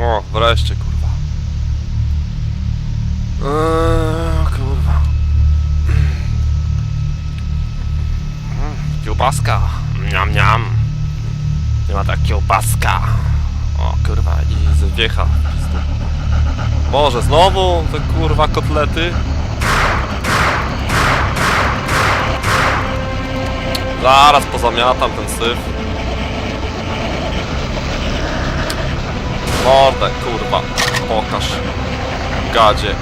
O, wreszcie, kurwa. Eee, kurwa. Mm, Kiełbaska. Niam, niam. Nie ma tak kiełbaska. O, kurwa, i zwiecha. Boże, znowu te kurwa kotlety. Zaraz pozamiatam ten syf. Mordę, kurwa. Pokaż. Gadzie.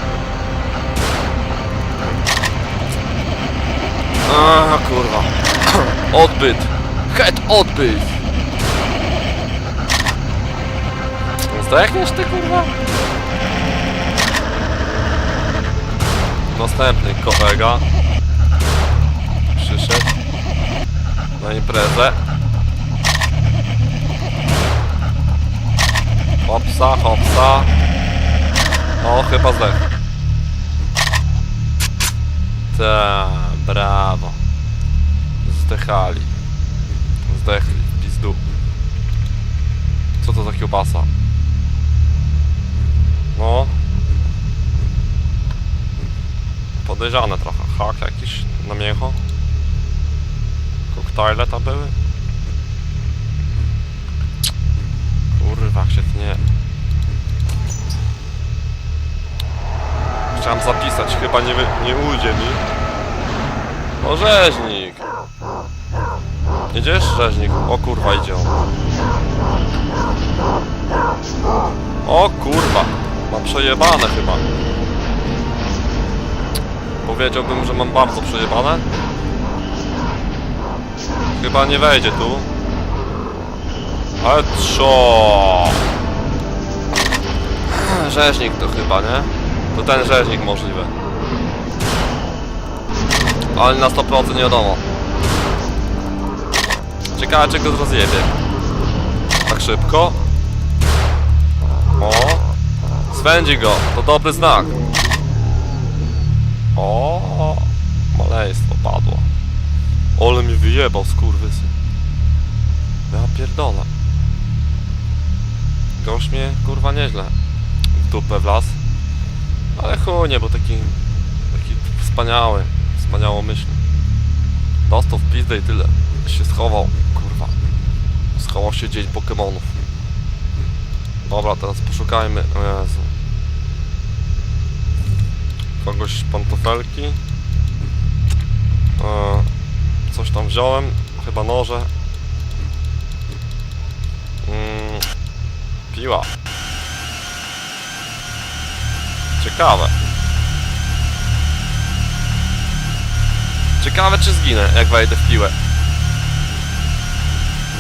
A kurwa. Odbyt. Het odbyt. Zdechniesz ty kurwa? Następny kolega. Przyszedł. Na imprezę. Hopsa, hopsa. O, chyba zdechł. Ta, brawo. Zdechali. Zdechli, pizdu. Co to za kiełbasa? No. Podejrzane trochę. Hak jakiś na mięcho. Koktajle tam były. Kurwa, jak się tnie. Chciałem zapisać, chyba nie, nie ujdzie mi. O, rzeźnik! Jedziesz, rzeźnik? O kurwa, idzie on. O kurwa, mam przejebane chyba. Powiedziałbym, że mam bardzo przejebane. Chyba nie wejdzie tu. Ale co? Rzeźnik to chyba, nie? To ten rzeźnik możliwe. Ale na 100% nie wiadomo. Ciekawe czy go rozjebie. Tak szybko. O. Swędzi go. To dobry znak. O. Maleństwo padło. Ole mi wyjebał skurwysy. Ja pierdolę. Gość mnie kurwa nieźle w dupę wlazł. Ale chuj nie, bo taki, taki wspaniały, wspaniałomyślny. Dostał w pizdę i tyle. Się schował, kurwa. Schował się dzień Pokemonów. Dobra, teraz poszukajmy. O Jezu. Kogoś pantofelki. E, coś tam wziąłem. Chyba noże. Mm, piła. Ciekawe. Ciekawe czy zginę, jak wejdę w piłę.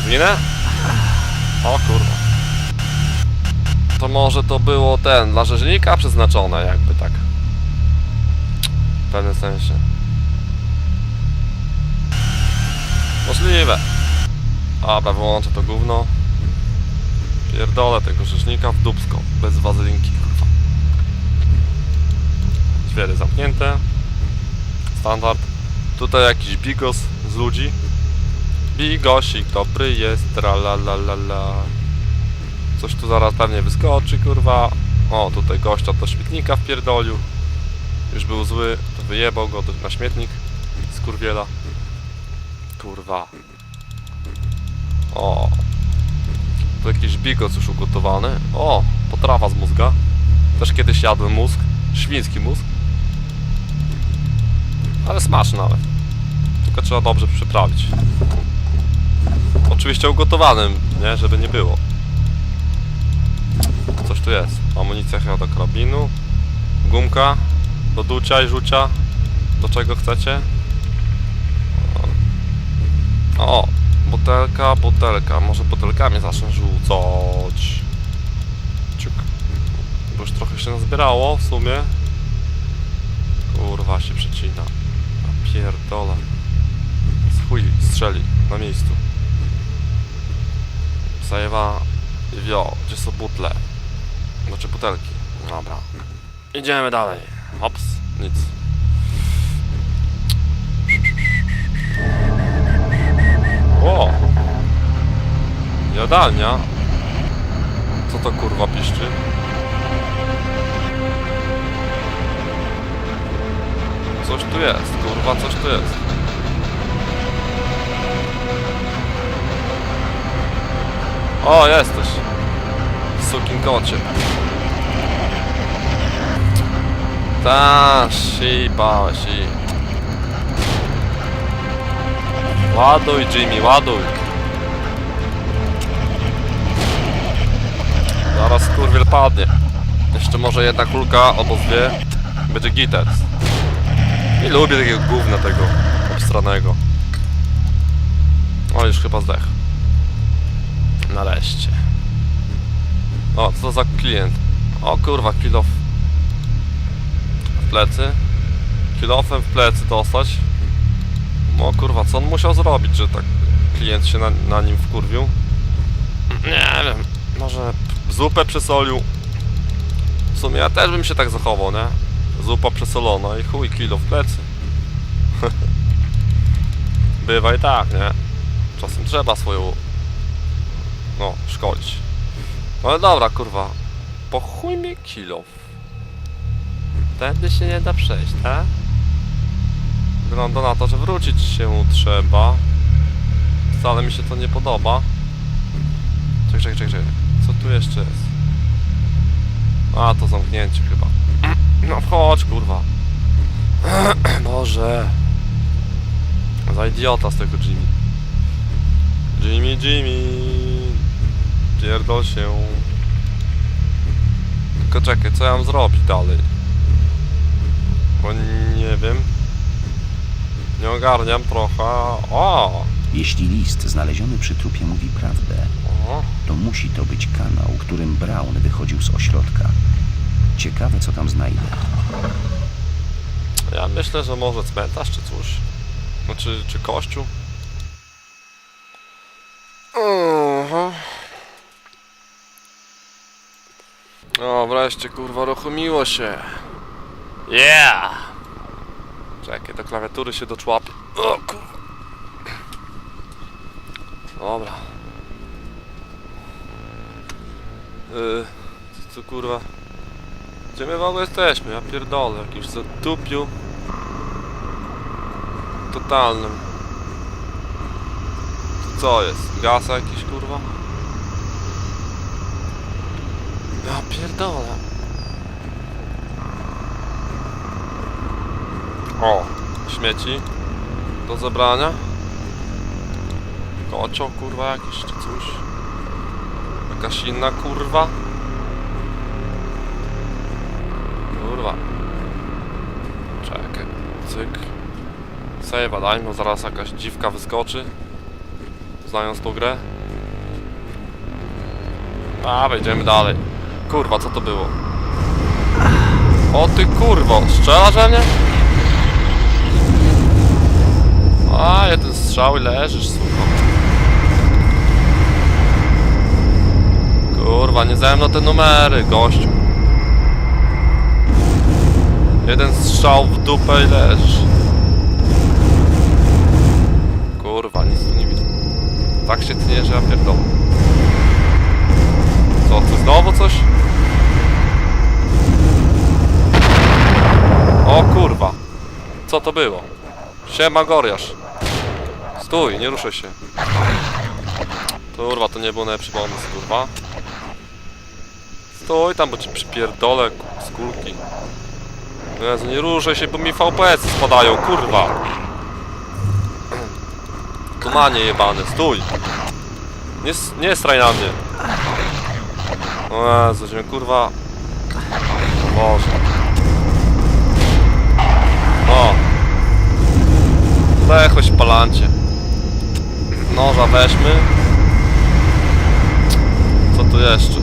Zginę? O kurwa. To może to było ten, dla rzeźnika przeznaczone jakby tak. W pewnym sensie. Możliwe. Dobra, wyłączę to gówno. Pierdolę tego rzeźnika w dubsko, bez wazelinki, kurwa. Drzwi zamknięte. Standard. Tutaj jakiś bigos z ludzi. Bigosik dobry jest, tra la la la la. Coś tu zaraz pewnie wyskoczy, kurwa. O, tutaj gościa do śmietnika wpierdolił. Już był zły, to wyjebał go na śmietnik. Skurwiela. Kurwa. O. Tu jakiś bigos już ugotowany. O, potrawa z mózga. Też kiedyś jadłem mózg. Świński mózg. Ale smaczny nawet. Tylko trzeba dobrze przyprawić. Oczywiście ugotowanym, nie? Żeby nie było. Coś tu jest. Amunicja chyba do karabinu. Gumka. Do ducia i rzucia. Do czego chcecie? O, o, butelka, butelka. Może butelkami zacznę rzucać. Ciuk. Bo już trochę się nazbierało w sumie. Kurwa się przecina. A pierdolę. Chuj strzeli na miejscu. Zajewa wio, gdzie są butle? Znaczy butelki. Dobra. Idziemy dalej. Hops, nic. Jadalnia. Co to kurwa piszczy? Coś tu jest, kurwa, coś tu jest. O, jesteś. Sukin kocie. Ta, si, bała, si. Ładuj, Jimmy, ładuj. Zaraz kurwiel padnie. Jeszcze może jedna kulka albo dwie. Będzie giters. Nie lubię takiego gówna tego obstranego. O, już chyba zdech. Nareszcie. O, co za klient? O kurwa, kilof. W plecy. Kilofem w plecy dostać. O kurwa, co on musiał zrobić, że tak klient się na, na nim wkurwił? Nie wiem, może zupę przesolił. W sumie ja też bym się tak zachował, nie? Zupa przesolona i chuj kilo w plecy. Bywa i tak, nie? Czasem trzeba swoją... No, szkolić. Ale dobra, kurwa. Po chuj mi kilo. Tędy się nie da przejść, tak? Wygląda na to, że wrócić się trzeba. Wcale mi się to nie podoba. Czekaj, czekaj, czekaj. Co tu jeszcze jest? A, to zamknięcie chyba. No wchodź, kurwa. Boże. Za idiota z tego Jimmy. Jimmy, Jimmy. Pierdol się. Tylko czekaj, co ja mam zrobić dalej? Bo nie wiem. Nie ogarniam trochę. O! Jeśli list znaleziony przy trupie mówi prawdę, to musi to być kanał, którym Brown wychodził z ośrodka. Ciekawe, co tam znajdę. Ja myślę, że może cmentarz czy coś. Znaczy, czy kościół. Mhm. O, wreszcie kurwa ruchomiło się. Yeah! Czekaj, do klawiatury się doczłapię. O kurwa. Dobra. Yy, co kurwa? Gdzie my w ogóle jesteśmy? Ja pierdolę, jakimś zatupiu totalnym. To co jest? Gasa jakiś kurwa? Ja pierdolę. O, śmieci do zebrania. Kocioł kurwa jakiś czy coś. Jakaś inna kurwa. Kurwa. Czekaj. Cyk. Save'a daj, bo zaraz jakaś dziwka wyskoczy. Znając tą grę. A, wejdziemy dalej. Kurwa, co to było? O ty kurwo, strzelasz we mnie? A, jeden strzał i leżysz, słucham. Kurwa, nie ze mną te numery, gościu. Jeden strzał w dupę i leżysz. Kurwa, nic tu nie widzę. Tak się tnie, że ja pierdolę. Co, ty znowu coś? O kurwa. Co to było? Siema Goriasz. Stój, nie ruszaj się. Kurwa, to nie był najlepszy pomysł, kurwa. Stój tam, bo ci przypierdolę z kulki. Jezu, nie ruszaj się, bo mi VPS spadają, kurwa. Tumanie jebany, stój. Nie, nie straj na mnie. O Jezu, mnie kurwa... Boże. O. Lechoś palancie. Noża weźmy. Co tu jeszcze?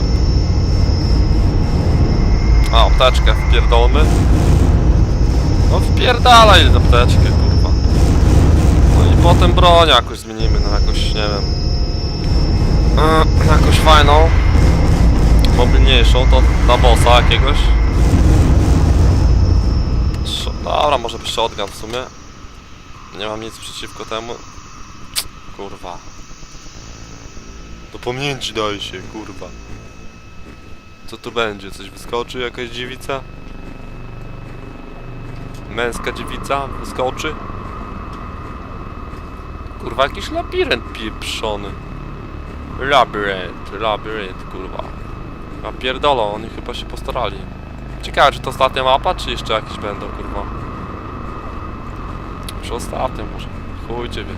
A, apteczkę wpierdolmy. No wpierdalaj apteczkę, kurwa. No i potem broń jakoś zmienimy na jakąś, nie wiem... Yy, jakąś fajną. Mobilniejszą, to na bossa jakiegoś. Dobra, może by shotgun w sumie. Nie mam nic przeciwko temu. Kurwa. Do pamięci daj się, kurwa. Co tu będzie? Coś wyskoczy? Jakaś dziewica? Męska dziewica wyskoczy? Kurwa, jakiś labirynt pieprzony. Labirynt, labirynt, kurwa. Ja pierdolę, oni chyba się postarali. Ciekawe, czy to ostatnia mapa, czy jeszcze jakieś będą, kurwa. Już ostatnia może. Chuj ciebie.